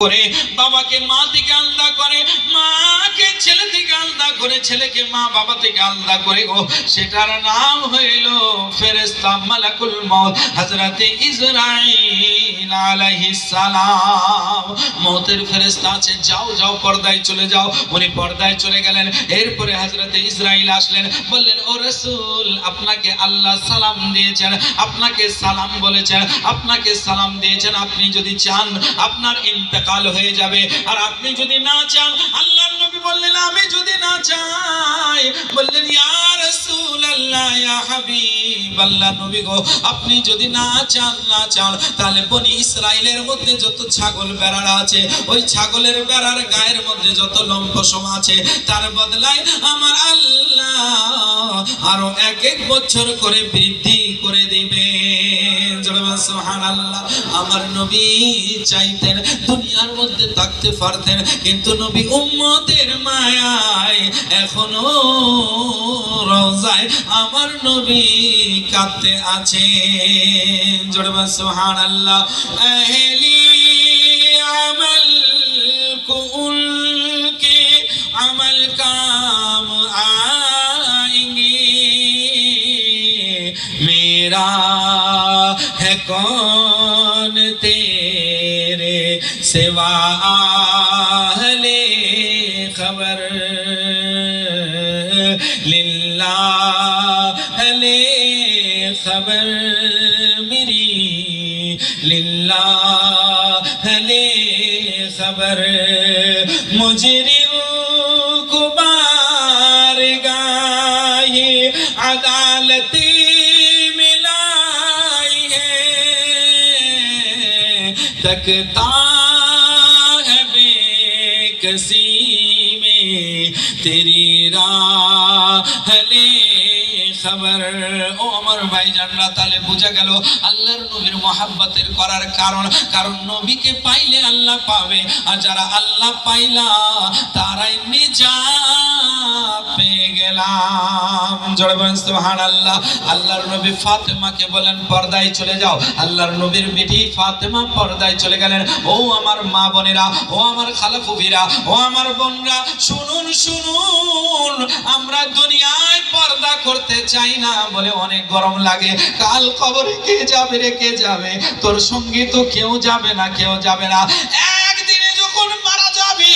করে বাবাকে মা থেকে আলাদা করে মাকে করে ছেলেকে মা বাবা থেকে আলাদা করে গো সেটার নাম হইল ফেরেস্তা মালাকুল মউত হযরতে ইসরাইল আলাইহিস সালাম। মউতের ফেরেশতা আছে, যাও যাও, পর্দায় চলে যাও। উনি পর্দায় চলে গেলেন, এরপরে হযরতে ইসরাইল আসলেন, বললেন, ও রাসূল, আপনাকে আল্লাহ সালাম দিয়েছেন, আপনাকে সালাম বলেছেন, আপনাকে সালাম দিয়েছেন, আপনি যদি চান, আপনার ইন্তেকাল হয়ে যাবে। আর আপনি যদি না চান আল্লাহর নবী বললেন, আমি যদি না চাই। বললেন, ইয়া রাসূলুল্লাহ, ইয়া হাবিব আল্লাহ নবী গো, আপনি যদি না চান না চান, তাহলে বনি ইসরাইলের মধ্যে যত ছাগল বেড়ারা আছে, ওই ছাগলের বেড়ার গায়ের মধ্যে যত লম্পসম আছে, তার বদলায় আমার আল্লাহ আরও এক এক বছর করে বৃদ্ধি করে দিবে। আমার নবী চাইতেন দুনিয়ার মধ্যে থাকতে পারতেন, কিন্তু নবী উম্মতের মায়ায় এখনও রোজায় আমার নবী কাঁদতে আছে জোরবা সোহান আল্লাহ এহলি আমল আমল কাম আ मेरा है कौन तेरे सिवा आहले खबर? लिल्ला हले खबर मेरी लिल्ला हले खबर मुजरिम को बार गाहे अदालती तकता है کسی میں تیری راہ لے খবর ও আমার ভাই জানরা তাহলে বোঝা গেল আল্লাহর নবীর মহাব্বতের করার কারণ। কারণ নবীকে পাইলে আল্লাহ পাবে, আর যারা আল্লাহ পাইলা, তারাই নিজা পেয়ে গেলাম। জড়ে বলেন সুহান আল্লাহ আল্লাহর নবী ফাতেমাকে বলেন, পর্দায় চলে যাও। আল্লাহর নবীর বেটি ফাতেমা পর্দায় চলে গেলেন। ও আমার মা বোনেরা, ও আমার খালাফুভিরা ও আমার বোনরা, শুনুন শুনুন। আমরা দুনিয়ায় পর্দা করতে চাই না বলে অনেক গরম লাগে। কাল কবরে কে যাবে রে, কে যাবে? তোর সঙ্গে তো কেউ যাবে না, কেউ যাবে না। একদিনে যখন মারা যাবি,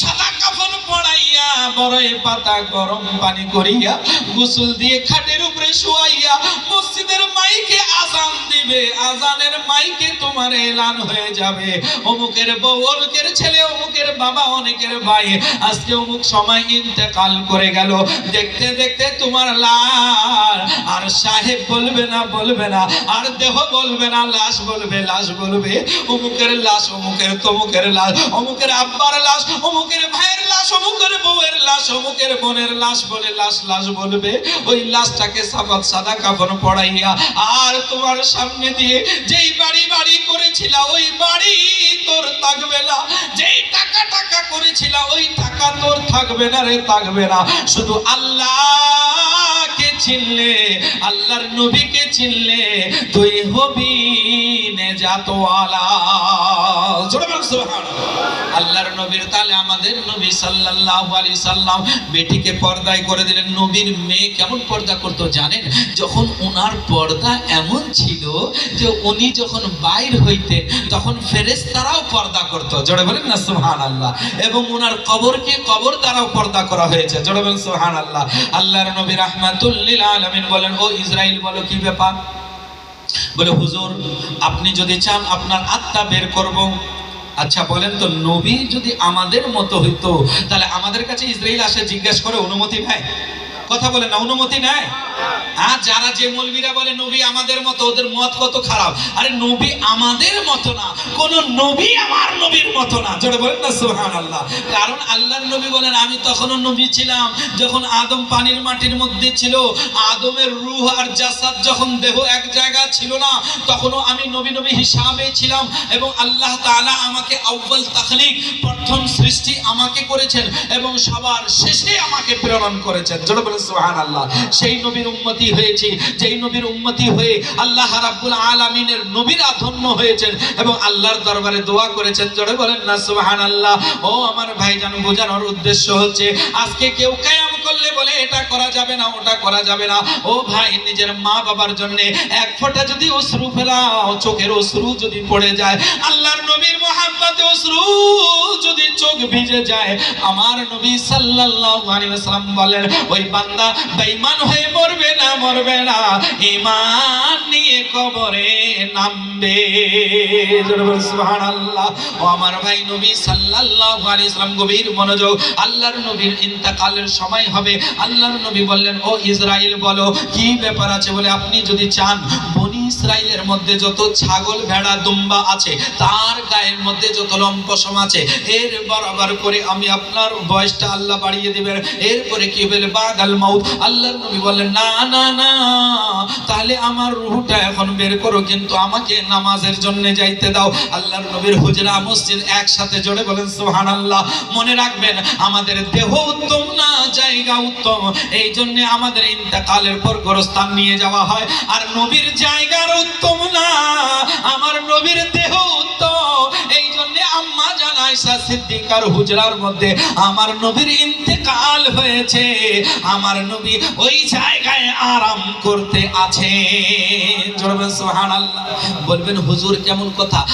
সাদা কাফন পড়াইয়া বড়ই পাতা গরম পানি করিয়া, গোসল দিয়ে খাটের উপরে শুয়াইয়া, মসজিদের মাইকে আজান দিবে। আজানের মাইকে তোমার এলান হয়ে যাবে। অমুকের বউ, অমুকের ছেলে অমুকের বাবা, অনেকের ভাই। আজকে অমুক সময় ইন্তেকাল করে গেল। দেখতে দেখতে তোমার লাশ। আর সাহেব বলবে না বলবে না। আর দেহ বলবে না, লাশ বলবে লাশ বলবে। অমুকের লাশ, অমুকের তমুকের লাশ, অমুকের আব্বার লাশ, অমুকের ভাইয়ের লাশ, অমুকের বউয়ের লাশ, অমুকের বোনের লাশ বলে লাশ লাশ বলবে। ওই লাশটাকে সাবাত সাদা কাফন পড়াইয়া আর তোমার সামনে দিয়ে যেই বাড়ি বাড়ি করেছিল, ওই বাড়ি তোর থাকবে না। যেই টাকা টাকা করেছিল, ওই টাকা তোর থাকবে না রে, থাকবে না। শুধু আল্লাহকে চিনলে, আল্লাহর নবীকে চিনলে তুই হবি নেজাতওয়ালা আল্লাহর নবীর তালে আমাদের নবী সাল্লাল্লাহু আলাইহি সাল্লাম বেটিকে পর্দায় করে দিলেন। নবীর মেয়ে কেমন পর্দা করতো জানেন? যখন উনার পর্দা এমন ছিল যে উনি যখন বাইর হইতেন, তখন ফেরেশতারাও পর্দা করতো। জোরে বলেন না, সুবহানাল্লাহ। এবং উনার কবরকে কবর দ্বারাও পর্দা করা হয়েছে। জোরে বলেন, সুবহানাল্লাহ। আল্লাহর নবী রাহমাতুল আলামিন বলেন, ও ইসরায়েল বলো কি ব্যাপার? বলে, হুজুর, আপনি যদি চান আপনার আত্মা বের করব। আচ্ছা বলেন তো, নবী যদি আমাদের মতো হইতো, তাহলে আমাদের কাছে ইসরায়েল আসে জিজ্ঞাসা করে অনুমতি নেয়? কথা বলে না, অনুমতি নেয়? যারা যে মৌলবীরা বলে, নবী আমাদের মতো, ওদের মত কত খারাপ? আরে, নবী আমাদের মতো না। কোন নবী আমার নবীর মতো না। জোরে বলেন না সুহান আল্লাহ কারণ আল্লাহর নবী বলেন, আমি তখনও নবী ছিলাম যখন আদম পানির মাটির মধ্যে ছিল। আদমের রুহ আর জাসাদ যখন দেহ এক জায়গা ছিল না, তখনও আমি নবী নবী হিসাবে ছিলাম এবং আল্লাহ তাআলা আমাকে আউ্বাল তাখলিক, প্রথম সৃষ্টি আমাকে করেছেন এবং সবার শেষে আমাকে প্রেরণ করেছেন। জোরে বলেন, সুবহানাল্লাহ। সেই নবীর উম্মতি হয়েছি, যেই নবীর উম্মতি হয়ে আল্লাহ রাব্বুল আলামিনের নবীরা ধন্য হয়েছেন এবং আল্লাহর দরবারে দোয়া করেছেন, জোরে বলেন না, সুবহানাল্লাহ। ও আমার ভাইজান, বোঝানোর উদ্দেশ্য হচ্ছে, আজকে কেউ কায়াম করলে বলে, এটা করা যাবে না, ওটা করা যাবে না। ও ভাই, নিজের মা বাবার জন্য এক ফোঁটা যদি অশ্রু ফেলাও, চোখের অশ্রু যদি পড়ে যায়, আল্লাহর নবীর মোহাম্মতে অশ্রু ভিজে যায়। আমার নবী সাল্লাল্লাহু আলাইহি ওয়াসাল্লাম বলেন, ওই বান্দা বেঈমান হয়ে মরবে না মরবে না। ঈমান নিয়ে কবরে নামবে। সুবহানাল্লাহ। ও আমার ভাই নবী সাল্লাল্লাহু আলাইহি ওয়াসাল্লাম, গভীর মনোযোগ। আল্লাহর নবীর ইন্তেকালের সময় হবে। আল্লাহর নবী বললেন, ও ইসরাইল বলো, কি ব্যাপার আছে বলে আপনি যদি চান, বনি ইসরাইলের মধ্যে যত ছাগল, ভেড়া, দুম্বা আছে, তার গায়ের মধ্যে যত লম্পসম আছে, এর বরাবর করে আমি আপনার বয়সটা আল্লাহ বাড়িয়ে দেবেন। এরপরে কি বলে বাগাল মাউত। আল্লাহর নবী বললেন, না না না, তাহলে আমার রুহটা এখন বের করো, কিন্তু আমাকে নামাজের জন্য যাইতে দাও। আল্লাহর নবীর হুজরা মসজিদ একসাথে জোরে বলেন, সুবহানাল্লাহ। মনে রাখবেন, আমাদের দেহ উত্তম না, জায়গা উত্তম। এই জন্য আমাদের ইন্তেকালের পর গোরস্থান নিয়ে যাওয়া হয়। আর নবীর জায়গার উত্তম না আমার নবীর দেহ উত্তম। আমার নবীর ইন্তেকাল হয়েছে। আমার নবী ওই জায়গায় আরাম করতে আছে বলবেন, হুজুর কেমন কথা?